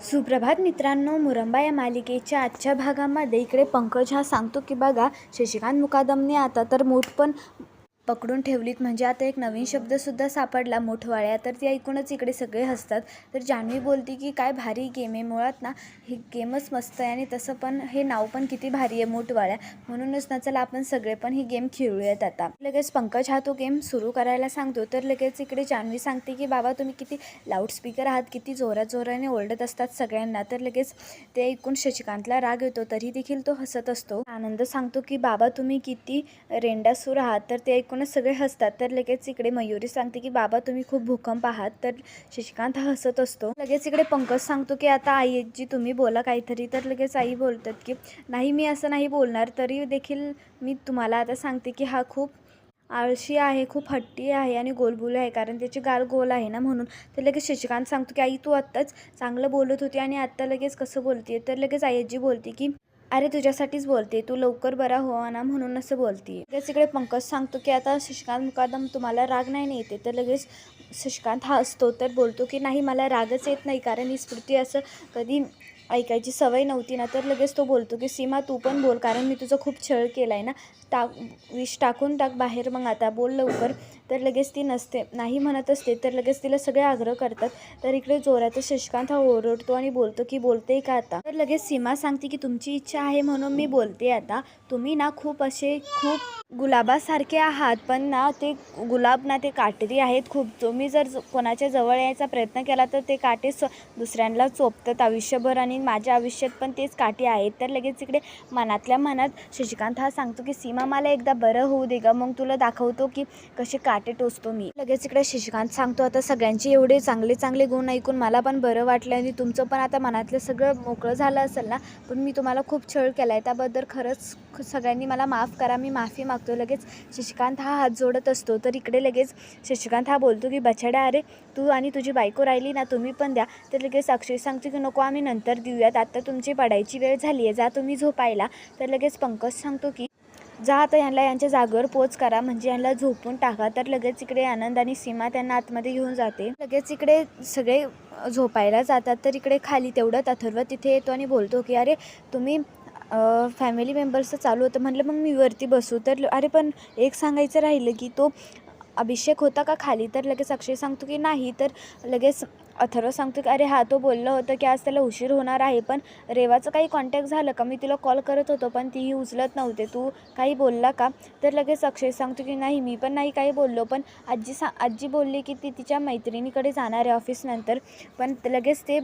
सुप्रभात मित्रांनो मुरंबा या मालिकेच्या आजच्या भागामध्ये इकडे पंकज हा सांगतो की बघा शशिकांत मुकादमने आता तर मोठ पण पकडून ठेवलीत. म्हणजे आता एक नवीन शब्दसुद्धा सापडला मोठवाळ्या तर ते ऐकूनच इकडे सगळे हसतात. तर जान्हवी बोलते की काय भारी गेम आहे. मुळात ना हे गेमच मस्त आहे आणि तसं पण हे नाव पण किती भारी आहे मोठवाळ्या. म्हणूनच ना चला आपण सगळे पण ही गेम खेळूयात आता. लगेच पंकज हा तो गेम सुरू करायला सांगतो. तर लगेच इकडे जान्हवी सांगते की बाबा तुम्ही किती लाऊडस्पीकर आहात. किती जोरात जोराने ओरडत असतात सगळ्यांना. तर लगेच ते ऐकून शशिकांतला राग येतो. तरी देखील तो हसत असतो. आनंद सांगतो की बाबा तुम्ही किती रेंडासूर आहात. तर ते ऐकून ऐकूनच सगळे हसतात. तर लगेच इकडे मयुरी सांगते की बाबा तुम्ही खूप भूकंप आहात. तर शशिकांत हा हसत असतो. लगेच इकडे पंकज सांगतो की आता आई जी तुम्ही बोला काहीतरी. तर लगेच आई बोलतात की नाही मी असं नाही बोलणार. तरी देखील मी तुम्हाला आता सांगते की हा खूप आळशी आहे खूप हट्टी आहे आणि गोलबोल आहे. कारण त्याची गाल गोल आहे ना म्हणून. तर लगेच शशिकांत सांगतो की आई तू आत्ताच चांगलं बोलत होती आणि आत्ता लगेच कसं बोलते तर लगेच आईजी बोलते की अरे तुझ्यासाठीच बोलते. तू लवकर बरा हो ना म्हणून असं बोलते. लगेच इकडे पंकज सांगतो की आता शशिकांत मुकादम तुम्हाला राग नाही येते? तर लगेच शशिकांत हा असतो. तर बोलतो की नाही मला रागच येत नाही. कारण ही स्मृती असं कधी ऐकायची सवय नव्हती ना. तर लगेच तो बोलतो की सीमा तू पण बोल. कारण मी तुझा खूप छळ केला आहे ना. टाक विष टाकून टाक बाहेर मग आता. बोल लवकर. तर लगेच ती नसते. नाही म्हणत असते तर लगेच तिला सगळे आग्रह करतात. तर इकडे जोराचा शशिकांत हा ओरडतो आणि बोलतो की बोलते का आता? तर लगेच सीमा सांगते की तुमची इच्छा आहे म्हणून मी बोलते आता. तुम्ही ना खूप असे खूप गुलाबासारखे आहात पण ना ते गुलाब ना ते काटेरी आहेत खूप. तुम्ही जर कोणाच्या जवळ यायचा प्रयत्न केला तर ते काटे स दुसऱ्यांना चोपतात आयुष्यभर आणि माझ्या आयुष्यात पण तेच काटे आहेत. तर लगेच इकडे मनातल्या मनात शशिकांत हा सांगतो की सीमा मला एकदा बरं होऊ दे ग. मग तुला दाखवतो की कसे काटे टोचतो मी. लगेच इकडे शशिकांत सांगतो आता सगळ्यांचे एवढे चांगले चांगले गुण ऐकून मला पण बरं वाटलं आणि तुमचं पण आता मनातलं सगळं मोकळं झालं असेल ना पण मी तुम्हाला खूप छळ केला आहे त्याबद्दल खरंच ख- सगळ्यांनी मला माफ करा मी माफी मागतो लगेच शशिकांत हा हात जोडत असतो. तर इकडे लगेच शशिकांत हा बोलतो की बछड्या अरे तू आणि तुझी बायको राहिली ना तुम्ही पण द्या. तर लगेच अक्षय सांगतो की नको आम्ही नंतर देऊयात. आता तुमची पडायची वेळ झाली आहे जा तुम्ही झोपायला. तर लगेच पंकज सांगतो की जा आता यांना यांच्या जागेवर पोच करा म्हणजे यांना झोपून टाका. तर लगेच इकडे आनंद आणि सीमा त्यांना आतमध्ये घेऊन जाते. लगेच इकडे सगळे झोपायला जातात तर इकडे खाली तेवढंच अथर्व तिथे येतो आणि बोलतो की अरे तुम्ही फॅमिली मेंबर्सचं चालू होतं. म्हटलं मग मी वरती बसू. तर अरे पण एक सांगायचं राहिलं की तो अभिषेक होता का खाली? तर लगेच अक्षय सांगतो की नाही. तर लगेच अथर्व सांगतो की अरे हा तो बोललं होतं की आज त्याला उशीर होणार आहे पण रेवाचं काही कॉन्टॅक्ट झालं का? मी तिला कॉल करत होतो पण तीही उचलत नव्हते. तू काही बोलला का? तर लगेच अक्षय सांगतो की नाही मी पण नाही काही बोललो पण आजी सा आजी बोलली की ती तिच्या मैत्रिणीकडे जाणार आहे ऑफिसनंतर पण लगेच ते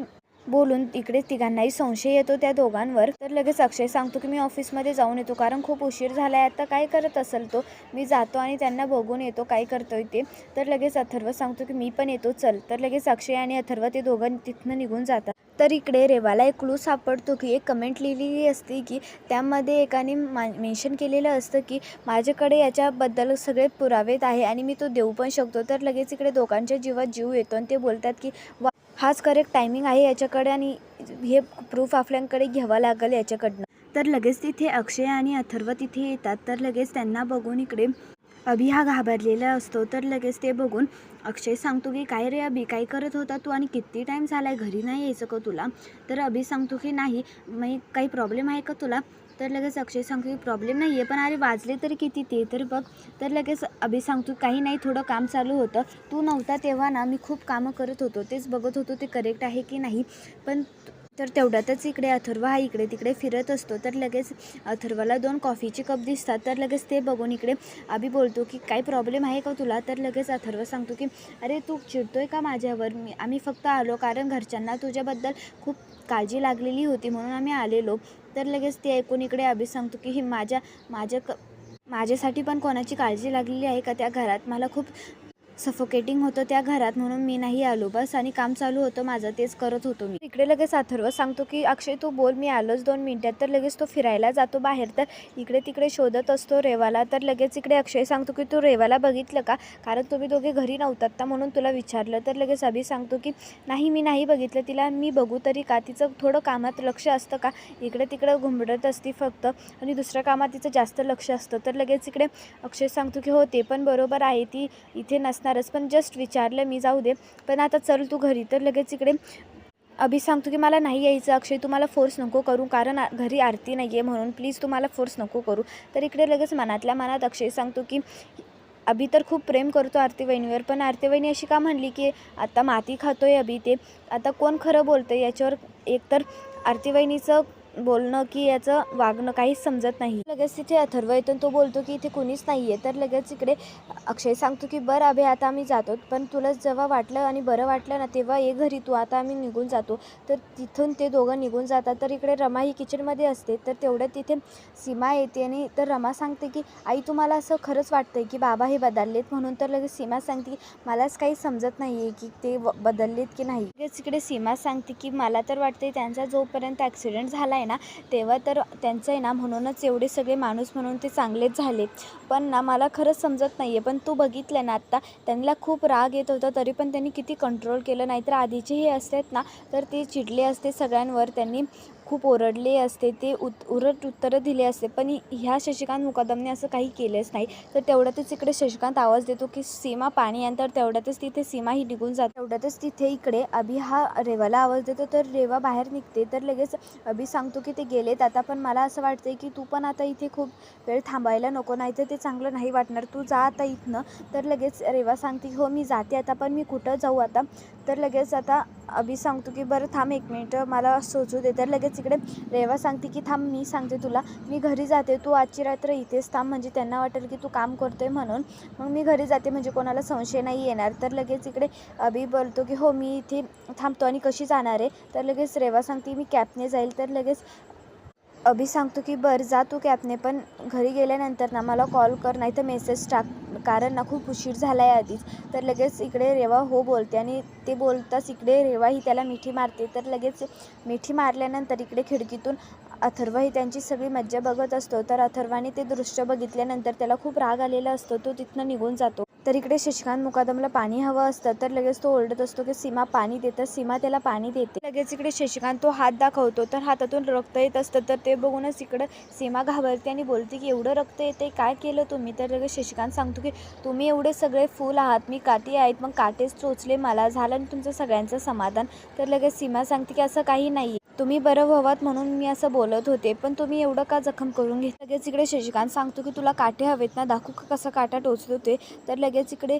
बोलून इकडे तिघांनाही संशय येतो त्या दोघांवर. तर लगेच अक्षय सांगतो की मी ऑफिसमध्ये जाऊन येतो कारण खूप उशीर झाला आहे आता काय करत असेल तो? मी जातो आणि त्यांना बघून येतो काय करतोय ते. तर लगेच अथर्व सांगतो की मी पण येतो चल. तर लगेच अक्षय आणि अथर्व ते दोघं तिथनं निघून जातात. तर इकडे रेवाला एक क्लू सापडतो की एक कमेंट लिहिलेली असते की त्यामध्ये एकाने मा मेन्शन केलेलं असतं की माझ्याकडे याच्याबद्दल सगळे पुरावेत आहे आणि मी तो देऊ पण शकतो. तर लगेच इकडे दोघांच्या जीवात जीव येतो आणि ते बोलतात की वा हाच करेक्ट टायमिंग आहे याच्याकडे आणि हे प्रूफ आपल्याकडे घ्यावं लागेल याच्याकडनं. तर लगेच तिथे अक्षय आणि अथर्व तिथे येतात. तर लगेच त्यांना बघून इकडे अभि हा घाबरलेला असतो. तर लगेच ते बघून अक्षय सांगतो की काय रे अभि काय करत होता तू आणि किती टाईम झाला आहे घरी नाही यायचं का तुला? तर अभि सांगतो की नाही मग काही प्रॉब्लेम आहे का तुला? तर लगेच अक्षय सांगतो की प्रॉब्लेम नाही आहे पण अरे वाजले तरी किती ते? तर बघ. तर लगेच अभि सांगतो काही नाही थोडं काम चालू होतं. तू नव्हता तेव्हा ना मी खूप कामं करत होतो. तेच बघत होतो ते करेक्ट आहे की नाही. पण तर तेवढ्यातच इकडे अथर्व हा इकडे तिकडे फिरत असतो. तर लगेच अथर्वाला दोन कॉफीचे कप दिसतात. तर लगेच ते बघून इकडे अभि बोलतो की काही प्रॉब्लेम आहे का तुला? तर लगेच अथर्व सांगतो की अरे तू चिडतोय का माझ्यावर? मी आम्ही फक्त आलो कारण घरच्यांना तुझ्याबद्दल खूप काळजी लागलेली होती म्हणून आम्ही आलेलो. तर लगेच ते ऐकून इकडे अभि सांगतो की ही माझ्या माझ्या क माझ्यासाठी पण कोणाची काळजी लागलेली आहे का? त्या घरात मला खूप सफोकेटिंग होतं त्या घरात म्हणून मी नाही आलो. बस आणि काम चालू होतं माझं तेच करत होतो मी. इकडे लगेच अथर्व सांगतो की अक्षय तू बोल मी आलोच दोन मिनटात. तर लगेच तो फिरायला जातो बाहेर. तर इकडे तिकडे शोधत असतो रेवाला. तर लगेच इकडे अक्षय सांगतो की तू रेवाला बघितलं का? कारण तुम्ही दोघे घरी नव्हतात तर म्हणून तुला विचारलं. तर लगेच अभि सांगतो की नाही मी नाही बघितलं. तिला मी बघू तरी का? तिचं थोडं कामात लक्ष असतं का? इकडे तिकडे घुंबडत असती फक्त आणि दुसऱ्या कामात तिचं जास्त लक्ष असतं. तर लगेच इकडे अक्षय सांगतो की हो ते पण बरोबर आहे. ती इथे असणारच पण जस्ट विचारलं मी जाऊ दे. पण आता चल तू घरी. तर लगेच इकडे अभि सांगतो की मला नाही यायचं अक्षय तुम्हाला फोर्स नको करू. कारण घरी आरती नाही आहे म्हणून प्लीज तुम्हाला फोर्स नको करू. तर इकडे लगेच मनातल्या मनात अक्षय सांगतो की अभि तर खूप प्रेम करतो आरती वहिनीवर पण आरती वहिनी अशी का म्हणली की आता माती खातोय अभि ते. आता कोण खरं बोलतं याच्यावर एकतर आरती वहिनीचं बोलणं की याचं वागणं काहीच समजत नाही. लगेच तिथे अथर्व येतो तो बोलतो की इथे कोणीच नाही आहे तर लगेच इकडे अक्षय सांगतो की बरं अभे आता आम्ही जातो. पण तुला जेव्हा वाटलं आणि बरं वाटलं ना तेव्हा ये घरी तू. आता आम्ही निघून जातो. तर तिथून ते दोघं निघून जातात. तर इकडे रमा ही किचनमध्ये असते. तर तेवढ्या तिथे सीमा येते आणि तर रमा सांगते की आई तुम्हाला असं खरंच वाटतंय की बाबा हे बदललेत म्हणून? तर लगेच सीमा सांगते की मलाच काही समजत नाही आहे की ते व- बदललेत की नाही. लगेच इकडे सीमा सांगते की मला तर वाटते त्यांचा जोपर्यंत ॲक्सिडेंट झाला आहे ना तेव्हा तर त्यांचं आहे ना म्हणूनच एवढे सगळे माणूस म्हणून ते चांगलेच झाले. पण ना मला खरंच समजत नाही आहे पण तू बघितलं ना आत्ता त्यांना खूप राग येत होता तरी पण त्यांनी किती कंट्रोल केलं. नाहीतर आधीचे हे असतात ना तर ते चिडले असते सगळ्यांवर. त्यांनी खूप ओरडले असते ते उत उरट उत्तरं दिले असते पण ह्या शशिकांत मुकादमने असं काही केलेच नाही. तर तेवढ्यातच इकडे शशिकांत आवाज देतो की सीमा पाणी आणि तर तेवढ्यातच तिथे सीमा ही निघून जाते. तेवढ्यातच तिथे इकडे अभि हा रेवाला आवाज देतो तर रेवा बाहेर निघते. तर लगेच अभि सांगतो की ते गेलेत आता पण मला असं वाटतंय की तू पण आता इथे खूप वेळ थांबायला नको नाही तर ते चांगलं नाही वाटणार. तू जा आता इथनं. तर लगेच रेवा सांगते हो मी जाते आता पण मी कुठं जाऊ आता? तर लगेच आता अभि सांगतो की बरं थांब एक मिनटं मला सोचू दे. तर लगेच इकडे रेवा सांगते की थांब मी सांगते तुला. मी घरी जाते. तू आजची रात्र इथेच थांब. म्हणजे त्यांना वाटेल की तू काम करतोय म्हणून. मग मी घरी जाते. म्हणजे कोणाला संशय नाही येणार. तर लगेच इकडे अभि बोलतो की हो मी इथे थांबतो आणि कशी जाणार आहे? तर लगेच रेवा सांगते मी कॅबने जाईल. तर लगेच अभि सांगतो की बरं जा तू कॅबने पण घरी गेल्यानंतर ना मला कॉल कर नाही तर मेसेज टाक कारण ना खूप उशीर झाला आहे आधीच. तर लगेच इकडे रेवा हो बोलते आणि ते बोलताच इकडे रेवा ही त्याला मिठी मारते. तर लगेच मिठी मारल्यानंतर इकडे खिडकीतून अथर्व ही त्यांची सगळी मज्जा बघत असतो. तर अथर्वाने ते दृश्य बघितल्यानंतर त्याला खूप राग आलेला असतो. तो तिथनं निघून जातो. तर इकडे शशिकांत मुकादमला पाणी हवं असतं तर लगेच तो ओरडत असतो की सीमा पाणी देतं सीमा त्याला पाणी देते. लगेच इकडे शशिकांत तो हात दाखवतो तर हातातून रक्त येत असतं तर ते बघूनच इकडं सीमा घाबरते आणि बोलते की एवढं रक्त येते काय केलं तुम्ही? तर लगेच शशिकांत सांगतो की तुम्ही एवढे सगळे फूल आहात मी काठी आहेत मग काटेच चोचले मला झालं आणि तुमचं सगळ्यांचं समाधान. तर लगेच सीमा सांगते की असं काही नाही तुम्ही बरं व्हावात म्हणून मी असं बोलत होते पण तुम्ही एवढं का जखम करून घेत? लगेच इकडे शशिकांत सांगतो की तुला काटे हवेत ना दाखवू का कसा काटा टोचत होते तर लगेच इकडे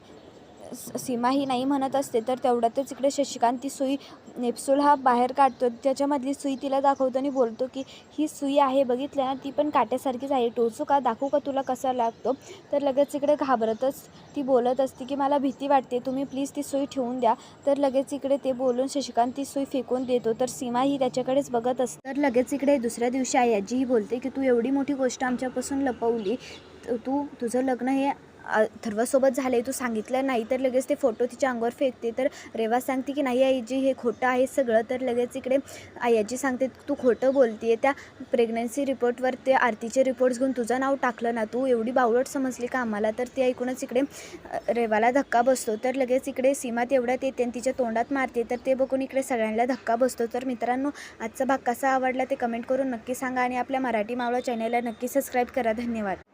सीमा ही नाही म्हणत असते तर तेवढ्यातच इकडे शशिकांत ती सुई नेप्सूल हा बाहेर काढतो. त्याच्यामधली सुई तिला दाखवतो आणि बोलतो की ही सुई आहे बघितलं ना? ती पण काट्यासारखीच आहे. टोचू का? दाखवू का तुला कसा लागतो? तर लगेच इकडे घाबरतच ती बोलत असते की मला भीती वाटते. तुम्ही प्लीज ती सुई ठेवून द्या. तर लगेच इकडे ते बोलून शशिकांत ती सुई फेकून देतो. तर सीमा ही त्याच्याकडेच बघत असते. तर लगेच इकडे दुसऱ्या दिवशी आई आजी ही बोलते की तू एवढी मोठी गोष्ट आमच्यापासून लपवली. तू तुझं लग्न हे अथर्वसोबत झालं आहे तू सांगितलं नाही तर लगेच ते फोटो तिच्या अंगावर फेकते. तर रेवा सांगते की नाही आईजी हे खोटं आहे सगळं. तर लगेच इकडे आई सांगते तू खोटं बोलते त्या प्रेग्नन्सी रिपोर्टवर ते आरतीचे रिपोर्ट्स घेऊन तुझं नाव टाकलं ना तू एवढी बावळट समजली का आम्हाला? तर ते ऐकूनच इकडे रेवाला धक्का बसतो. तर लगेच इकडे सीमा तेवढ्यात येते आणि तिच्या तोंडात मारते. तर ते बघून इकडे सगळ्यांना धक्का बसतो. तर मित्रांनो आजचा भाग कसा आवडला ते कमेंट करून नक्की सांगा आणि आपल्या मराठी मावळा चॅनलला नक्की सबस्क्राईब करा. धन्यवाद.